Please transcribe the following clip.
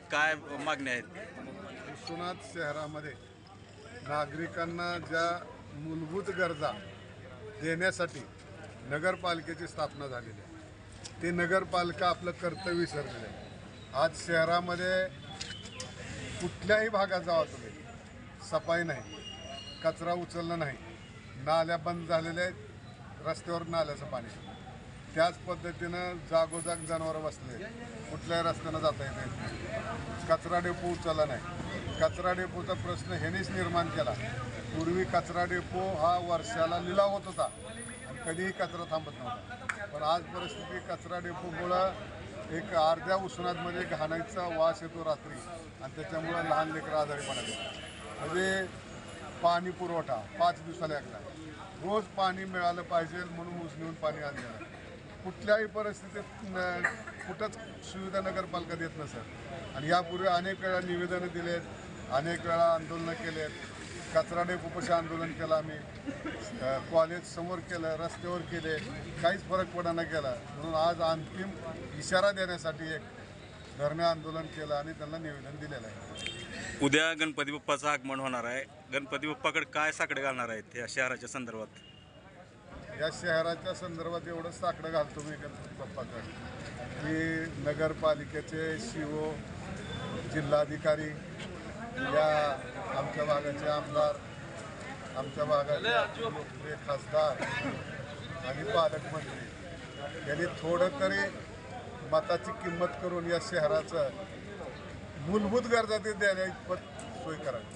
मागण्या आहेत? विश्वनाथ शहरामध्ये नागरिकांना ज्या मूलभूत गरजा देण्यासाठी नगरपालिकेची स्थापना झालेली आहे. ते नगरपालिका आपलं कर्तव्य विसरलेलं आहे. आज शहरामध्ये कुठल्याही भागात जावा तुम्ही. सफाई नाही कचरा उचलणं नाही. नाल्या बंद झालेल्या आहेत. रस्त्यावर नाल्याचं पाणी. त्याच पद्धतीनं जागोजाग जनावरं बसले कुठल्याही रस्त्यानं जाता येत नाही. कचरा डेपो उचलला नाही. कचरा डेपोचा प्रश्न ह्यानेच निर्माण केला. पूर्वी कचरा डेपो हा वर्षाला लिलाव होत होता. आणि कधीही कचरा थांबत नव्हता. पण आज परिस्थिती कचरा डेपोमुळं एक अर्ध्या उष्णातमध्ये घाणाचा वास येतो रात्री. आणि त्याच्यामुळं लहान लेकरं आजारी पडत म्हणजे पाणी पुरवठा पाच दिवसाला एकदा. रोज पाणी मिळालं पाहिजे म्हणून ऊस पाणी आणलेलं कुठल्याही परिस्थितीत कुठंच सुविधा नगरपालिका देत नसत आणि यापूर्वी अनेक वेळा निवेदनं दिलेत अनेक वेळा आंदोलनं केलेत कचरा डेपोपाशी आंदोलन केलं आम्ही. कॉलेजसमोर कॉलेज समोर केलं रस्त्यावर केले. काहीच फरक पडाना केला म्हणून आज अंतिम इशारा देण्यासाठी एक धरणे आंदोलन केलं आणि त्यांना निवेदन दिलेलं आहे. उद्या गणपती बाप्पाचं आगमन होणार आहे. गणपती बाप्पाकडे काय साकडे घालणार आहेत या शहराच्या संदर्भात? या शहराच्या संदर्भात एवढंच साकडं घालतो मी गणपती बाप्पाकडे की नगरपालिकेचे शिओ जिल्हाधिकारी या आमच्या भागाचे आमदार आमच्या भागाचे लोकप्रिय खासदार आणि पालकमंत्री. यांनी थोडं तरी मताची किंमत करून या शहराचं मूलभूत गरजा ते देण्या इतपत सोय करावी.